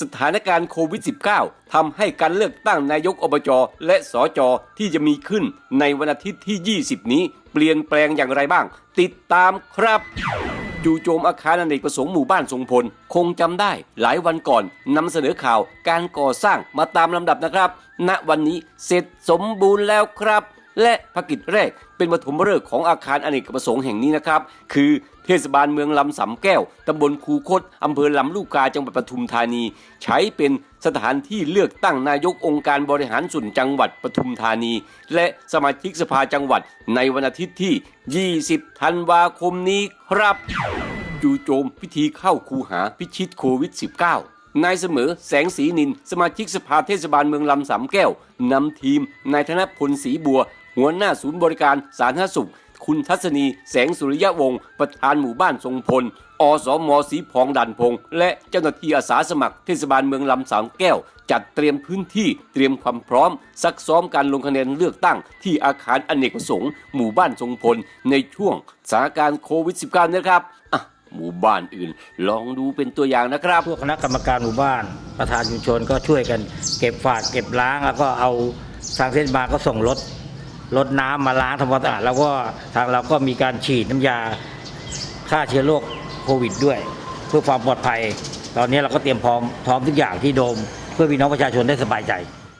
สถานการณ์โควิด -19 ทำให้การเลือกตั้งนายกอบจและสอจอที่จะมีขึ้นในวันอาทิตย์ที่ 20 นี้ เปลี่ยนแปลงอย่างไรบ้าง ติดตามครับจู่โจมอาคารอเนกประสงค์หมู่บ้านทรงพล คงจำได้หลายวันก่อนนำเสนอข่าวการก่อสร้างมาตามลำดับนะครับ ณวันนี้เสร็จสมบูรณ์แล้วครับ และภารกิจแรก เป็นปฐมฤกษ์ของอาคารอเนกประสงค์แห่งนี้นะครับ คือเทศบาลเมืองลำสำแก้ว ตำบลคูคต อำเภอลำลูกกา จังหวัดปทุมธานี ใช้เป็นสถานที่เลือกตั้งนายกองค์การบริหารส่วนจังหวัดปทุมธานี และสมาชิกสภาจังหวัดในวันอาทิตย์ที่ 20 ธันวาคมนี้ครับ จู่โจมพิธีเข้าคูหาพิชิตโควิด -19 นายเสมอแสงสีนิน สมาชิกสภาเทศบาลเมืองลำสามแก้ว นำทีมนายธนพลศรีบัว หัวหน้าศูนย์บริการสาธารณสุข คุณทัศนีแสงสุริยะวงศ์ประธานหมู่บ้านทรงพล อสอมสีพองดันพงษ์และเจ้าหน้าที่อาสาสมัครเทศบาลเมืองลำสามแก้ว จัดเตรียมพื้นที่เตรียมความพร้อม ซักซ้อมการลงคะแนนเลือกตั้ง ที่อาคารอเนกประสงค์หมู่บ้านทรงพล ในช่วงสถานการณ์โควิด -19 นะครับอะหมู่บ้านอื่น ลองดูเป็นตัวอย่างนะครับพวกคณะกรรมการหมู่บ้าน ประธานชุมชนก็ช่วยกัน เก็บฝาดเก็บล้างแล้วก็เอาทางเทศบาลก็ส่งรถ รถน้ำมาล้างทำความสะอาดแล้วก็ทางเราก็มีการฉีดน้ำยาฆ่าเชื้อโรคโควิดด้วย เพื่อความปลอดภัย ตอนนี้เราก็เตรียมพร้อมพร้อมทุกอย่างที่โดม เพื่อพี่น้องประชาชนได้สบายใจ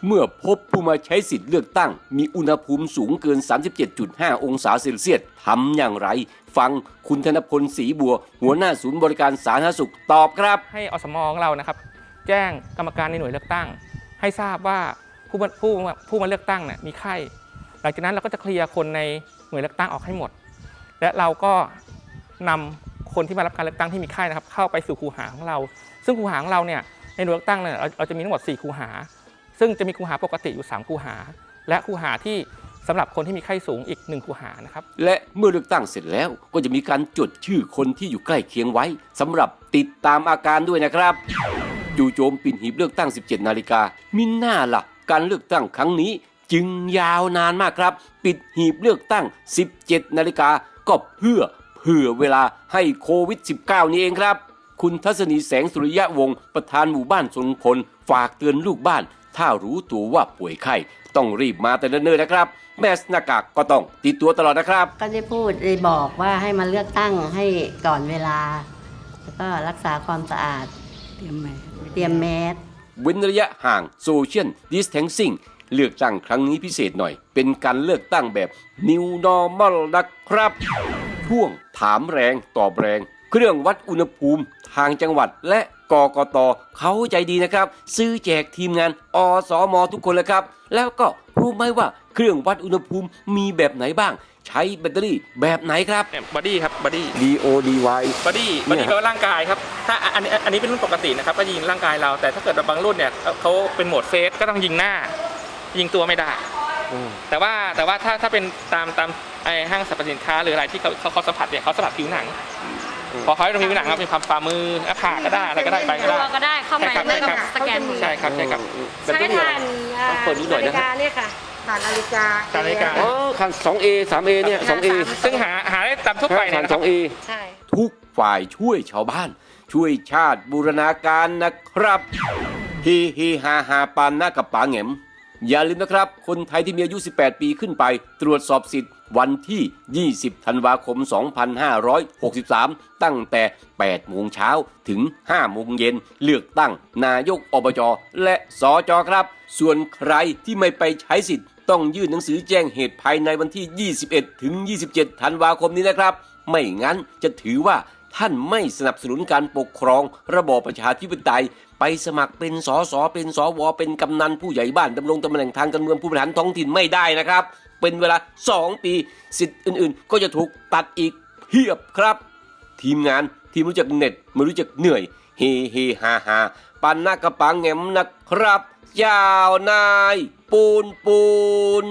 เมื่อพบผู้มาใช้สิทธิ์เลือกตั้ง มีอุณหภูมิสูงเกิน 37.5 องศาเซลเซียสทำอย่างไร ฟังคุณธนพลศรีบัว หัวหน้าศูนย์บริการสาธารณสุขตอบครับ ให้อสมของเรานะครับ แจ้งกรรมการในหน่วยเลือกตั้ง ให้ทราบว่าผู้มาผู้มาผู้มาเลือกตั้งเนี่ยมีไข้ หลังจากนั้นเราก็จะเคลียร์คนในหน่วยเลือกตั้งออกให้หมด และเราก็นำคนที่มารับการเลือกตั้งที่มีไข้นะครับ เข้าไปสู่คูหาของเรา ซึ่งคูหาของเราเนี่ยในหน่วยเลือกตั้งเนี่ยเราจะมีทั้งหมด 4 คูหา ซึ่งจะมีคูหาปกติอยู่ 3 คูหา และคูหาที่สำหรับคนที่มีไข้สูงอีก1คูหานะครับ และเมื่อเลือกตั้งเสร็จแล้วก็จะมีการจดชื่อคนที่อยู่ใกล้เคียงไว้สำหรับติดตามอาการด้วยนะครับจู่โจมปิ่นหีบเลือกตั้ง 17 นาฬิกามิน่าล่ะการเลือกตั้งครั้งนี้ จึงยาวนานมากครับ ปิดหีบเลือกตั้ง 17 นาฬิกาก็เพื่อเผื่อเวลาให้โควิด -19 นี้เองครับ คุณทัศนีแสงสุริยะวงศ์ประธานหมู่บ้านสนพล ฝากเตือนลูกบ้าน ถ้ารู้ตัวว่าป่วยไข้ต้องรีบมาแต่เนิ่นๆนะครับ แมสหน้ากากก็ต้องติดตัวตลอดนะครับ ก็ได้พูดได้บอกว่าให้มาเลือกตั้งให้ก่อนเวลา แล้วก็รักษาความสะอาด เตรียมแมสเตรียมแมสเว้นระยะห่างโซเชียลดิสเทนซิ่ง เลือกตั้งครั้งนี้พิเศษหน่อย เป็นการเลือกตั้งแบบ New Normal นะครับช่วงถามแรงตอบแรง เครื่องวัดอุณหภูมิทางจังหวัดและกกตเขาใจดีนะครับ ซื้อแจกทีมงานอสมทุกคนเลยครับ แล้วก็รู้ไหมว่าเครื่องวัดอุณหภูมิมีแบบไหนบ้าง ใช้แบตเตอรี่แบบไหนครับเนี่ยบอดี้ครับบอดี้ DODY บอดี้เนี่บอยดี้ครับแปลว่าร่างกายครับถ้าอันนี้อันนี้เป็นรุ่นปกตินะครับก็ยิงร่างกายเรา แต่ถ้าเกิดบางรุ่นเนี่ยเขาเป็นโหมดเฟสก็ต้องยิงหน้า ยิงตัวไม่ได้แต่ว่าแต่ว่าถ้าถ้าเป็นตามตามไอ้ห้างสรรพสินค้าหรืออะไรที่เขาเขาเขาสัมผัสเนี่ยเขาสัมผัสผิวหนังพอเขาให้เราผิวหนังครับมีความฝ่ามือหน้าผากก็ได้อะไรก็ได้ไปก็ตัวได้ก็ได้เข้าไปใช่ครับไม่ต้องใช่ครับสแกนมือใช่ครับใช่ครับแบตใช้เตอรี่ทานอ่าต้องเปิดนิดหน่อยนะนาฬิกาเนี่ยค่ะผ่านนาฬิกานาฬิกา อ๋อคัน 2A 3A เนี่ย 2A ซึ่งหาหาได้ตามทั่วไปเนี่ยคันนะครับ 2A ใช่ ทุกฝ่ายช่วยชาวบ้าน ช่วยชาติบูรณาการนะครับ ฮีฮีฮาฮาปานหน้ากับป๋าเหงม อย่าลืมนะครับ คนไทยที่มีอายุ 18 ปีขึ้นไป ตรวจสอบสิทธิ์วันที่ 20 ธันวาคม 2563 ตั้งแต่ 8 โมงเช้าถึง 5 โมงเย็น เลือกตั้งนายกอบจ และสอจอครับ ส่วนใครที่ไม่ไปใช้สิทธิ์ ต้องยื่นหนังสือแจ้งเหตุภายในวันที่ 21 ถึง 27 ธันวาคมนี้นะครับ ไม่งั้นจะถือว่า ท่านไม่สนับสนุนการปกครอง ระบอบประชาธิปไตย ไปสมัครเป็นสสเป็นสวเป็นกำนันผู้ใหญ่บ้านดำรงตำแหน่งทางการเมืองผู้บริหารท้องถิ่นไม่ได้นะครับ เป็นเวลา 2 ปีสิทธิ์อื่นๆ ก็จะถูกตัดอีกเพียบครับ ทีมงานที่รู้จักเน็ดไม่รู้จักเหนื่อย เฮเฮฮาฮาปันหน้ากระปังแงมนะครับยาวนาย ปูนปูน